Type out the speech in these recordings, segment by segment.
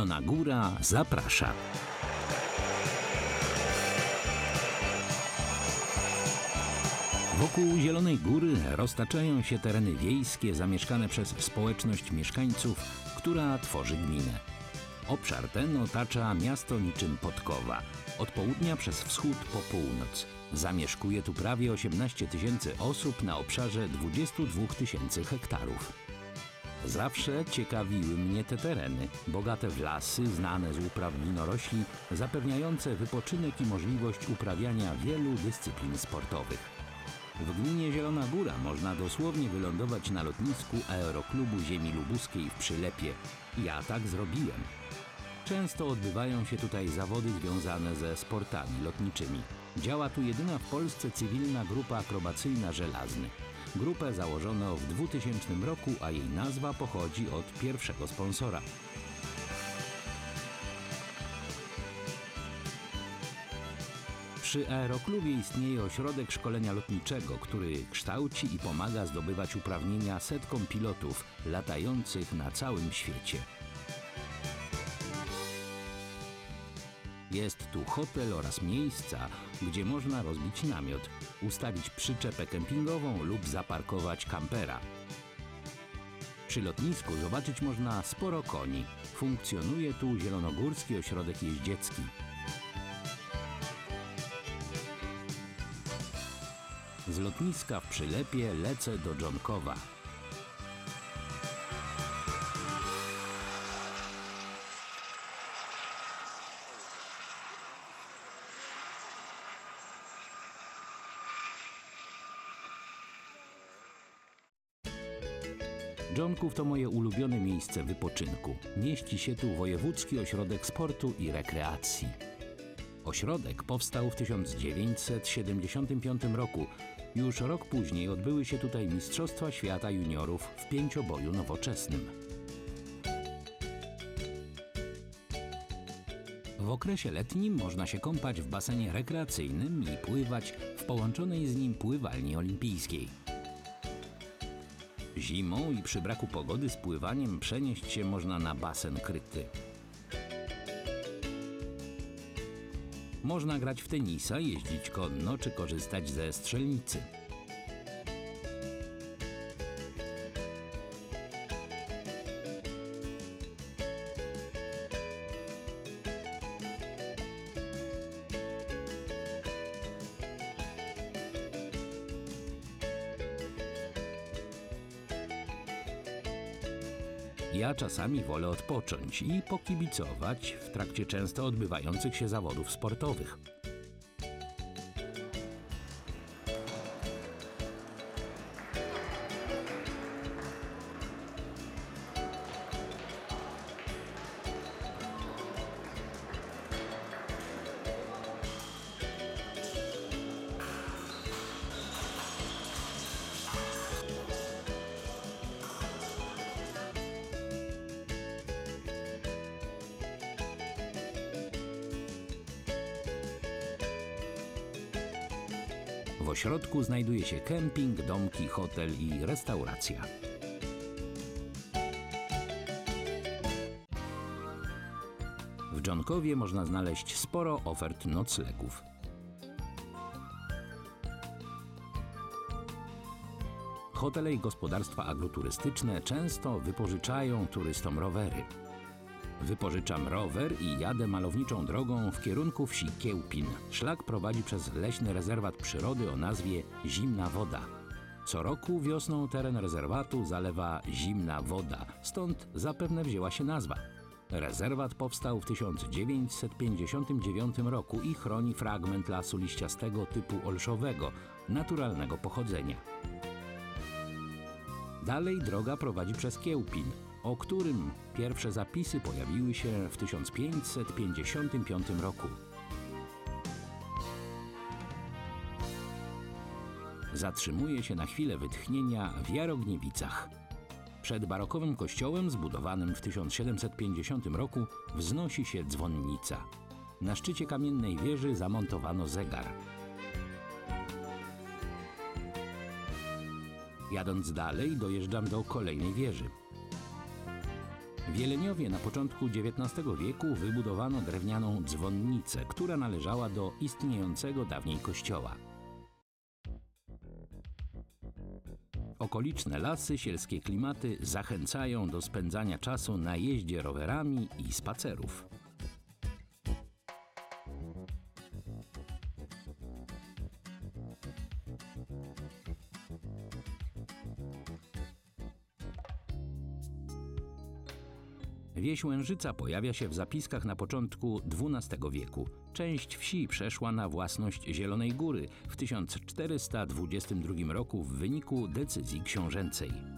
Zielona Góra zaprasza. Wokół Zielonej Góry roztaczają się tereny wiejskie zamieszkane przez społeczność mieszkańców, która tworzy gminę. Obszar ten otacza miasto niczym podkowa, od południa przez wschód po północ. Zamieszkuje tu prawie 18 tysięcy osób na obszarze 22 tysięcy hektarów. Zawsze ciekawiły mnie te tereny, bogate w lasy, znane z upraw winorośli, zapewniające wypoczynek i możliwość uprawiania wielu dyscyplin sportowych. W gminie Zielona Góra można dosłownie wylądować na lotnisku Aeroklubu Ziemi Lubuskiej w Przylepie. Ja tak zrobiłem. Często odbywają się tutaj zawody związane ze sportami lotniczymi. Działa tu jedyna w Polsce cywilna grupa akrobacyjna Żelazny. Grupę założono w 2000 roku, a jej nazwa pochodzi od pierwszego sponsora. Przy Aeroklubie istnieje ośrodek szkolenia lotniczego, który kształci i pomaga zdobywać uprawnienia setkom pilotów latających na całym świecie. Jest tu hotel oraz miejsca, gdzie można rozbić namiot, ustawić przyczepę kempingową lub zaparkować kampera. Przy lotnisku zobaczyć można sporo koni. Funkcjonuje tu Zielonogórski Ośrodek Jeździecki. Z lotniska w Przylepie lecę do Dżonkowa. To moje ulubione miejsce wypoczynku. Mieści się tu Wojewódzki Ośrodek Sportu i Rekreacji. Ośrodek powstał w 1975 roku. Już rok później odbyły się tutaj Mistrzostwa Świata Juniorów w pięcioboju nowoczesnym. W okresie letnim można się kąpać w basenie rekreacyjnym i pływać w połączonej z nim pływalni olimpijskiej. Zimą i przy braku pogody z pływaniem przenieść się można na basen kryty. Można grać w tenisa, jeździć konno czy korzystać ze strzelnicy. Ja czasami wolę odpocząć i pokibicować w trakcie często odbywających się zawodów sportowych. Ośrodku znajduje się kemping, domki, hotel i restauracja. W Dżonkowie można znaleźć sporo ofert noclegów. Hotele i gospodarstwa agroturystyczne często wypożyczają turystom rowery. Wypożyczam rower i jadę malowniczą drogą w kierunku wsi Kiełpin. Szlak prowadzi przez leśny rezerwat przyrody o nazwie Zimna Woda. Co roku wiosną teren rezerwatu zalewa zimna woda, stąd zapewne wzięła się nazwa. Rezerwat powstał w 1959 roku i chroni fragment lasu liściastego typu olszowego, naturalnego pochodzenia. Dalej droga prowadzi przez Kiełpin, o którym pierwsze zapisy pojawiły się w 1555 roku. Zatrzymuje się na chwilę wytchnienia w Jarogniewicach. Przed barokowym kościołem zbudowanym w 1750 roku wznosi się dzwonnica. Na szczycie kamiennej wieży zamontowano zegar. Jadąc dalej, dojeżdżam do kolejnej wieży. W Jeleniowie na początku XIX wieku wybudowano drewnianą dzwonnicę, która należała do istniejącego dawniej kościoła. Okoliczne lasy, sielskie klimaty zachęcają do spędzania czasu na jeździe rowerami i spacerów. Wieś Łężyca pojawia się w zapiskach na początku XII wieku. Część wsi przeszła na własność Zielonej Góry w 1422 roku w wyniku decyzji książęcej.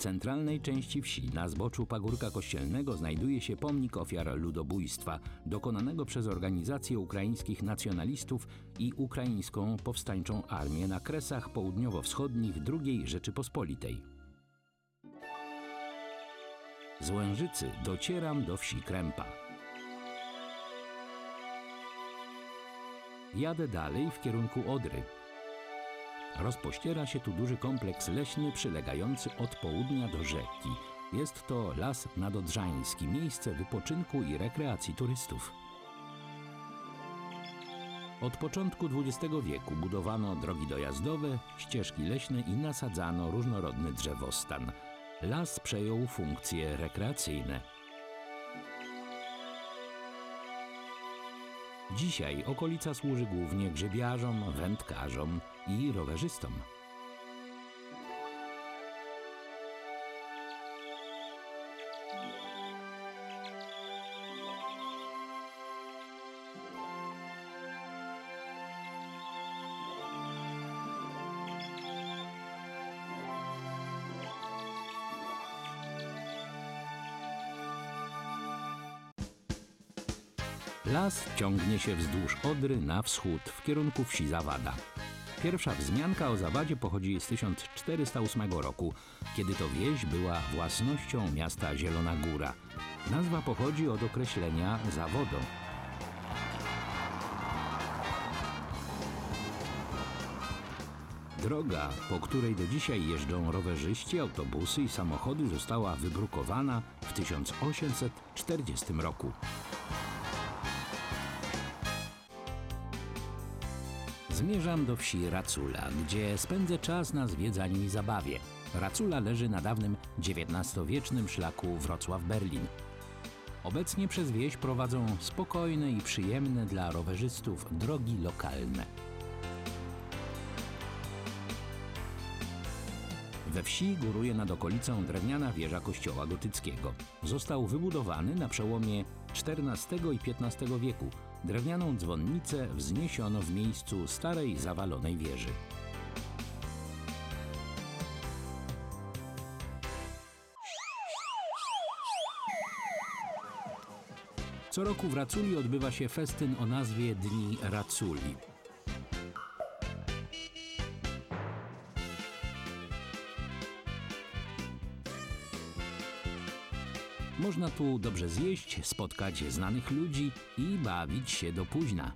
Centralnej części wsi, na zboczu pagórka kościelnego, znajduje się pomnik ofiar ludobójstwa dokonanego przez organizację ukraińskich nacjonalistów i ukraińską powstańczą armię na kresach południowo-wschodnich II Rzeczypospolitej. Z Łężycy docieram do wsi Krępa. Jadę dalej w kierunku Odry, Rozpościera się tu duży kompleks leśny przylegający od południa do rzeki. Jest to Las Nadodrzański, miejsce wypoczynku i rekreacji turystów. Od początku XX wieku budowano drogi dojazdowe, ścieżki leśne i nasadzano różnorodny drzewostan. Las przejął funkcje rekreacyjne. Dzisiaj okolica służy głównie grzybiarzom, wędkarzom i rowerzystom. Las ciągnie się wzdłuż Odry na wschód w kierunku wsi Zawada. Pierwsza wzmianka o Zawadzie pochodzi z 1408 roku, kiedy to wieś była własnością miasta Zielona Góra. Nazwa pochodzi od określenia zawodą. Droga, po której do dzisiaj jeżdżą rowerzyści, autobusy i samochody, została wybrukowana w 1840 roku. Zmierzam do wsi Racula, gdzie spędzę czas na zwiedzaniu i zabawie. Racula leży na dawnym XIX-wiecznym szlaku Wrocław-Berlin. Obecnie przez wieś prowadzą spokojne i przyjemne dla rowerzystów drogi lokalne. We wsi góruje nad okolicą drewniana wieża kościoła gotyckiego. Został wybudowany na przełomie XIV i XV wieku. Drewnianą dzwonnicę wzniesiono w miejscu starej zawalonej wieży. Co roku w Raculi odbywa się festyn o nazwie Dni Raculi. Można tu dobrze zjeść, spotkać znanych ludzi i bawić się do późna.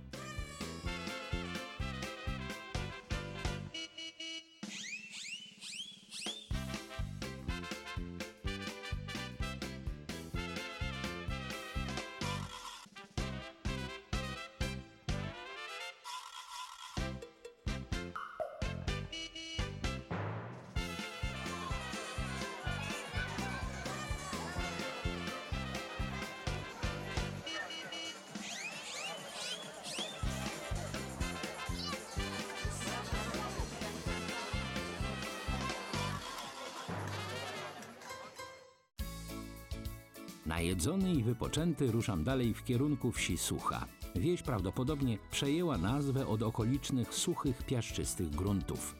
Najedzony i wypoczęty ruszam dalej w kierunku wsi Sucha. Wieś prawdopodobnie przejęła nazwę od okolicznych suchych, piaszczystych gruntów.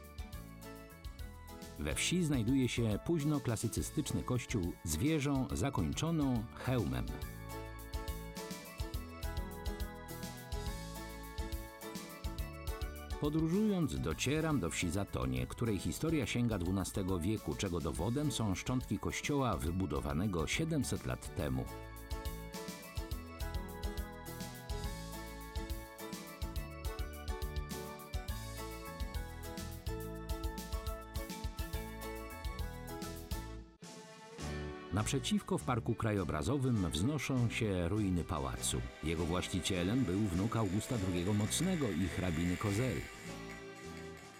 We wsi znajduje się późno klasycystyczny kościół z wieżą zakończoną hełmem. Podróżując docieram do wsi Zatonie, której historia sięga XII wieku, czego dowodem są szczątki kościoła wybudowanego 700 lat temu. Naprzeciwko w parku krajobrazowym wznoszą się ruiny pałacu. Jego właścicielem był wnuk Augusta II Mocnego i hrabiny Kozel.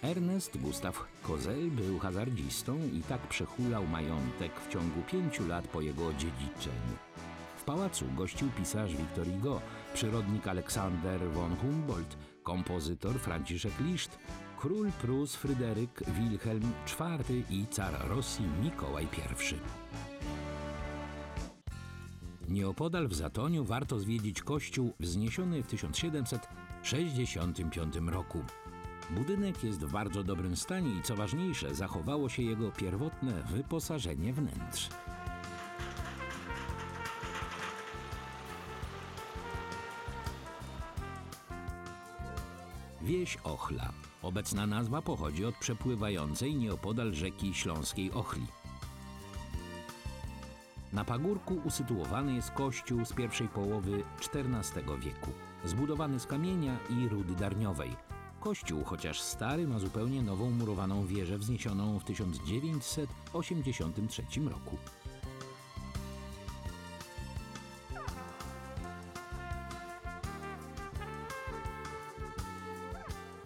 Ernest Gustaw Kozel był hazardzistą i tak przechulał majątek w ciągu pięciu lat po jego dziedziczeniu. W pałacu gościł pisarz Victor Hugo, przyrodnik Aleksander von Humboldt, kompozytor Franciszek Liszt, król Prus Fryderyk Wilhelm IV i car Rosji Mikołaj I. Nieopodal w Zatoniu warto zwiedzić kościół wzniesiony w 1765 roku. Budynek jest w bardzo dobrym stanie i co ważniejsze, zachowało się jego pierwotne wyposażenie wnętrz. Wieś Ochla. Obecna nazwa pochodzi od przepływającej nieopodal rzeki Śląskiej Ochli. Na pagórku usytuowany jest kościół z pierwszej połowy XIV wieku, zbudowany z kamienia i rudy darniowej. Kościół, chociaż stary, ma zupełnie nową murowaną wieżę wzniesioną w 1983 roku.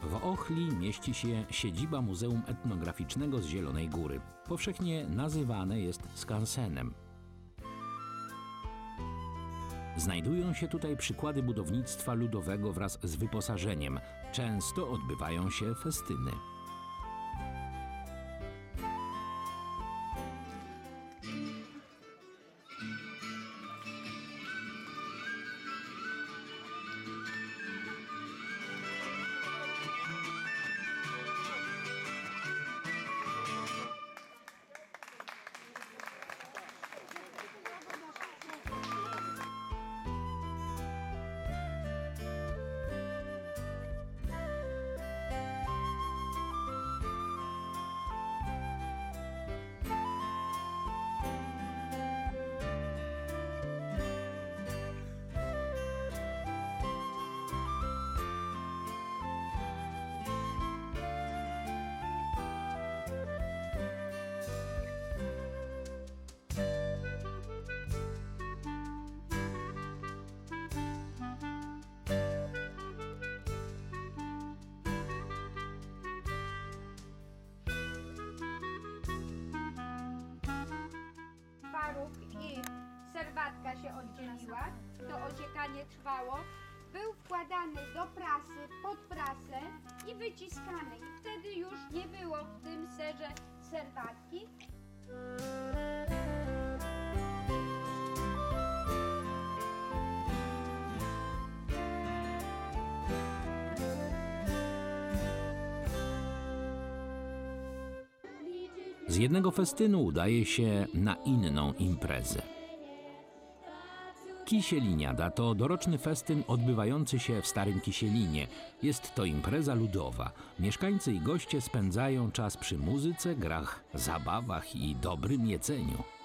W Ochli mieści się siedziba Muzeum Etnograficznego z Zielonej Góry. Powszechnie nazywane jest skansenem. Znajdują się tutaj przykłady budownictwa ludowego wraz z wyposażeniem. Często odbywają się festyny. Serwatka się oddzieliła, to ociekanie trwało, był wkładany do prasy, pod prasę i wyciskany. I wtedy już nie było w tym serze serwatki. Z jednego festynu udaje się na inną imprezę. Kisieliniada to doroczny festyn odbywający się w Starym Kisielinie. Jest to impreza ludowa. Mieszkańcy i goście spędzają czas przy muzyce, grach, zabawach i dobrym jedzeniu.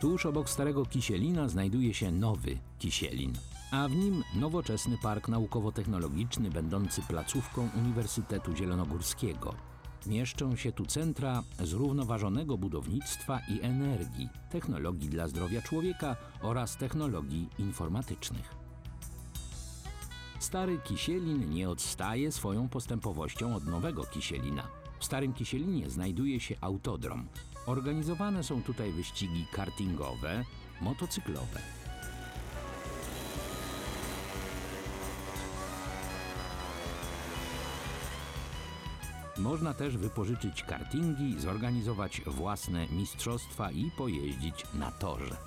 Tuż obok Starego Kisielina znajduje się nowy Kisielin, a w nim nowoczesny park naukowo-technologiczny będący placówką Uniwersytetu Zielonogórskiego. Mieszczą się tu centra zrównoważonego budownictwa i energii, technologii dla zdrowia człowieka oraz technologii informatycznych. Stary Kisielin nie odstaje swoją postępowością od nowego Kisielina. W Starym Kisielinie znajduje się autodrom. Organizowane są tutaj wyścigi kartingowe, motocyklowe. Można też wypożyczyć kartingi, zorganizować własne mistrzostwa i pojeździć na torze.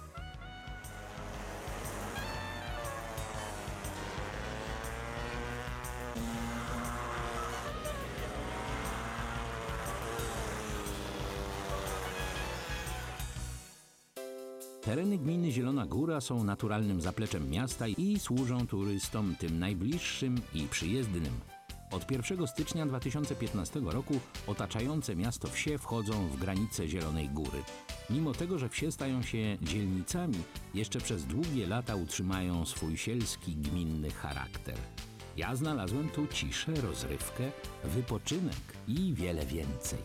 Tereny gminy Zielona Góra są naturalnym zapleczem miasta i służą turystom tym najbliższym i przyjezdnym. Od 1 stycznia 2015 roku otaczające miasto wsie wchodzą w granice Zielonej Góry. Mimo tego, że wsie stają się dzielnicami, jeszcze przez długie lata utrzymają swój sielski, gminny charakter. Ja znalazłem tu ciszę, rozrywkę, wypoczynek i wiele więcej.